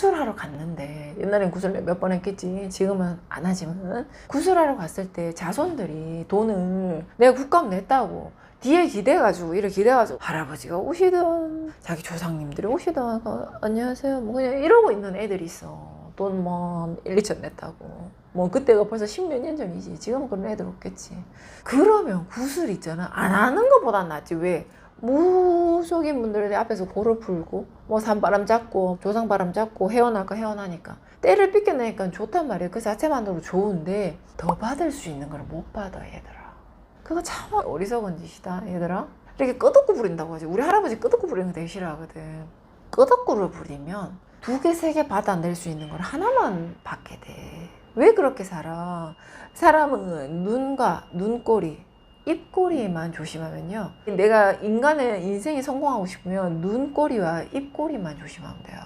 구술하러 갔는데 옛날엔 구술 몇번 했겠지 지금은 안 하지만. 구술하러 갔을 때 자손들이 돈을 내가 국값 냈다고 뒤에 기대가지고 이렇게 기대가지고 할아버지가 오시던 자기 조상님들이 오시던 어, 안녕하세요 뭐 그냥 이러고 있는 애들이 있어. 돈 뭐 1, 2천 냈다고. 뭐 그때가 벌써 십몇 년 전이지. 지금은 그런 애들 없겠지. 그러면 구슬 있잖아. 안 하는 것보단 낫지. 왜 무속인 분들이 앞에서 고를 풀고 뭐 산바람 잡고 조상바람 잡고 헤어날 거 헤어나니까 때를 삐껴내니까 좋단 말이야 그 자체만으로 좋은데 더 받을 수 있는 걸 못 받아 얘들아. 그거 참 어리석은 짓이다 얘들아. 이렇게 끄덕구 부린다고 하지. 우리 할아버지 끄덕구 부리는 거 되게 싫어하거든. 끄덕구를 부리면 두 개 세 개 받아낼 수 있는 걸 하나만 받게 돼 왜 그렇게 살아? 사람은 눈과 눈꼬리 입꼬리만 조심하면요. 내가 인간의 인생이 성공하고 싶으면 눈꼬리와 입꼬리만 조심하면 돼요.